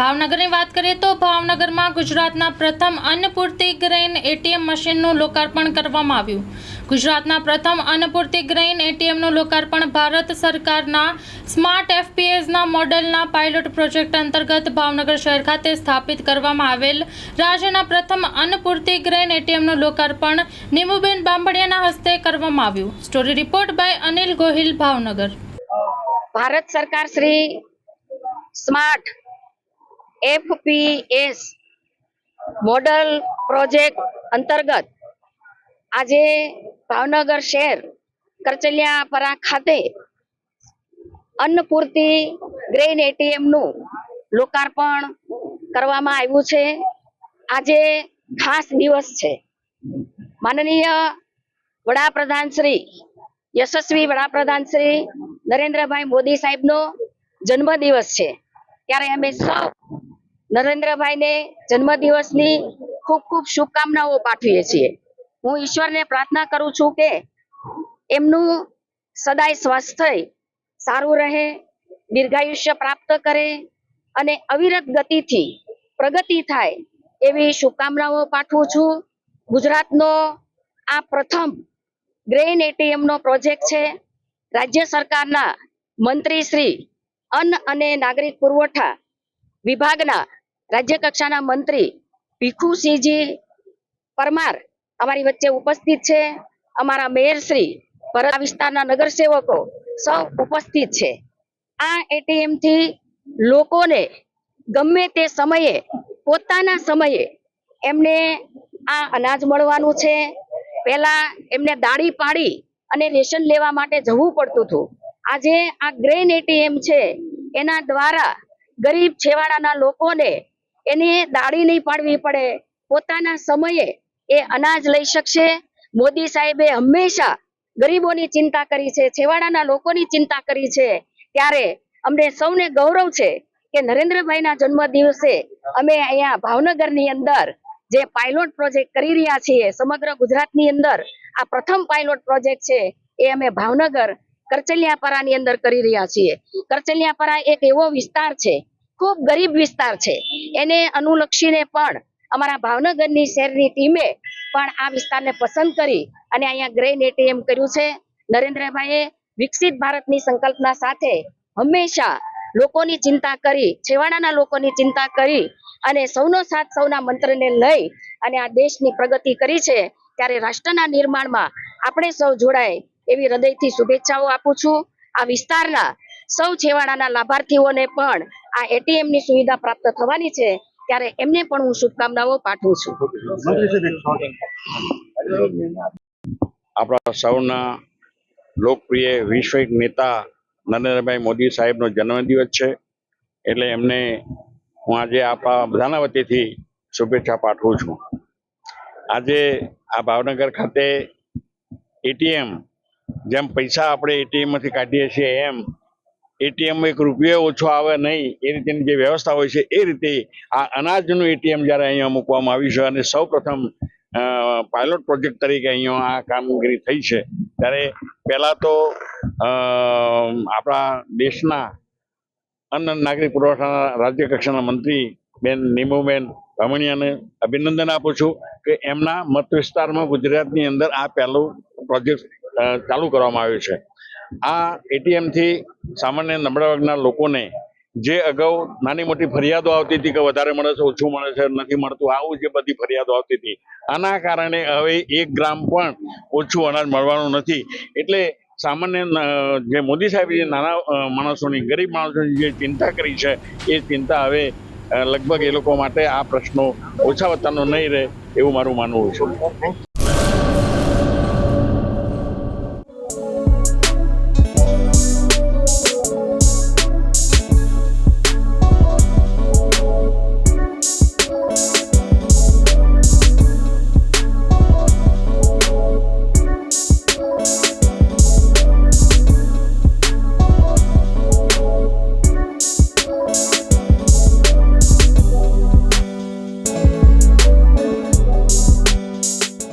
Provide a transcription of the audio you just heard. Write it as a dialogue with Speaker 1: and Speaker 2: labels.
Speaker 1: ભાવનગરની વાત કરીએ તો ભાવનગરમાં ગુજરાતના પ્રથમ અન્નપૂર્તિ ગ્રેન એટીએમ મશીનનું લોકાર્પણ કરવામાં આવ્યું. ગુજરાતના પ્રથમ અન્નપૂર્તિ ગ્રેઇન એટીએમનું લોકાર્પણ ભારત સરકારના સ્માર્ટ એફપીએસના મોડેલના પાયલોટ પ્રોજેક્ટ અંતર્ગત ભાવનગર શહેર ખાતે સ્થાપિત કરવામાં આવેલ રાજ્યના પ્રથમ અન્નપૂર્તિ ગ્રેઇન એટીએમનું લોકાર્પણ નીમુબેન બાંભડિયાના હસ્તે કરવામાં આવ્યું. Story report by Anil Gohil, Bhavnagar.
Speaker 2: Bharat સરકાર Shri smart FPS model project અંતર્ગત આજે ભાવનગર શહેર કરચલિયાપરા ખાતે અન્નપૂર્તિ ગ્રેન એટીએમનું લોકાર્પણ કરવામાં આવ્યું છે. આજે ખાસ દિવસ છે. માનનીય વડાપ્રધાન શ્રી, યશસ્વી વડાપ્રધાન શ્રી નરેન્દ્રભાઈ મોદી સાહેબનો જન્મદિવસ છે. ત્યારે અમે સૌ નરેન્દ્રભાઈને જન્મદિવસની ખૂબ ખૂબ શુભકામનાઓ પાઠવીએ છીએ. હું ઈશ્વરને પ્રાર્થના કરું છું કે એમનું સદાય સ્વાસ્થ્ય સારું રહે, દીર્ઘાયુષ્ય પ્રાપ્ત કરે અને અવિરત ગતિથી પ્રગતિ થાય એવી શુભકામનાઓ પાઠવું છું. ગુજરાતનો આ પ્રથમ ગ્રેન એટીએમનો પ્રોજેક્ટ છે. રાજ્ય સરકારના મંત્રી શ્રી અન્ન અને નાગરિક પુરવઠા વિભાગના રાજ્ય કક્ષાના મંત્રી ભીખુસિંહજી પરમાર અમારી વચ્ચે ઉપસ્થિત છે. અમારા મેયર શ્રી ભરત વિસ્તારના નગરસેવકો સૌ ઉપસ્થિત છે. આ એટીએમથી લોકોને ગમે તે સમયે, પોતાના સમયે એમને આ અનાજ મળવાનું છે. પહેલા એમને દાડી પાડી અને રેશન લેવા માટે જવું પડતું હતું. આજે આ ગ્રેન એટીએમ છે. એના દ્વારા ગરીબ છેવાડાના લોકોને એને દાડી નહીં પાડવી પડે. પોતાના સમયે એ અનાજ લઈ શકશે. મોદી સાહેબે હંમેશા ગરીબોની ચિંતા કરી છે, છેવાડાના લોકોની ચિંતા કરી છે. ત્યારે અમને સૌને ગૌરવ છે કે નરેન્દ્રભાઈના જન્મ દિવસે અમે અહીંયા ભાવનગરની અંદર જે પાયલોટ પ્રોજેક્ટ કરી રહ્યા છીએ, સમગ્ર ગુજરાતની અંદર આ પ્રથમ પાયલોટ પ્રોજેક્ટ છે એ અમે ભાવનગર કરચલિયાપરાની અંદર કરી રહ્યા છીએ. કરચલિયાપરા એક એવો વિસ્તાર છે ખૂબ ગરીબ વિસ્તાર છે. એને અનુલક્ષીને પણ અમારા ભાવનગરની શહેરની ટીમે પણ આ વિસ્તારને પસંદ કરી અને અહીંયા ગ્રેન એટીએમ કર્યું છે. નરેન્દ્રભાઈએ વિકસિત ભારતની સંકલ્પના સાથે હંમેશા લોકોની ચિંતા કરી, છેવાડાના લોકોની ચિંતા કરી અને સૌનો સાથ સૌના મંત્રને લઈ અને આ દેશની પ્રગતિ કરી છે. ત્યારે રાષ્ટ્રના નિર્માણમાં આપણે સૌ જોડાય એવી હૃદયથી શુભેચ્છાઓ આપું છું. આ વિસ્તારના સૌ છેવાડાના લાભાર્થીઓને પણ આ એટીએમની સુવિધા પ્રાપ્ત થવાની છે ત્યારે એમને પણ હું શુભકામનાઓ પાઠવું છું.
Speaker 3: આપણા સૌના લોકપ્રિય વૈશ્વિક નેતા નરેન્દ્રભાઈ મોદી સાહેબનો જન્મદિવસ છે એટલે એમને હું આજે આપણા બધાના વતીથી શુભેચ્છા પાઠવું છું. આજે આ ભાવનગર ખાતે એટીએમ જેમ પૈસા આપણે એટીએમમાંથી કાઢીએ છીએ એમ એટીએમ એક રૂપિયો ઓછો આવે નહીં, એ રીતેની જે વ્યવસ્થા હોય છે, એ રીતે આ અનાજનું એટીએમ જ્યારે અહીંયા મૂકવામાં આવ્યું છે અને સૌ પ્રથમ પાયલોટ પ્રોજેક્ટ તરીકે અહીંયા આ કામગીરી થઈ છે. ત્યારે પહેલાં તો આપણા દેશના અન્ન નાગરિક પુરવઠાના રાજ્ય કક્ષાના મંત્રી બેન નીમુબેન રમણીયાને અભિનંદન આપું છું કે એમના મત વિસ્તારમાં ગુજરાતની અંદર આ પહેલું પ્રોજેક્ટ ચાલુ કરવામાં આવ્યું છે. આ એટીએમથી સામાન્ય નબળા વર્ગના લોકોને જે અગાઉ નાની મોટી ફરિયાદો આવતી હતી કે વધારે મળે છે, ઓછું મળે છે, નથી મળતું, આવું જે બધી ફરિયાદો આવતી હતી, આના કારણે હવે એક ગ્રામ પણ ઓછું અનાજ મળવાનું નથી. એટલે સામાન્ય જે મોદી સાહેબ જે નાના માણસોની, ગરીબ માણસોની જે ચિંતા કરી છે, એ ચિંતા હવે લગભગ એ લોકો માટે આ પ્રશ્નો ઓછા વત્તાનો નહીં રહે એવું મારું માનવું છે.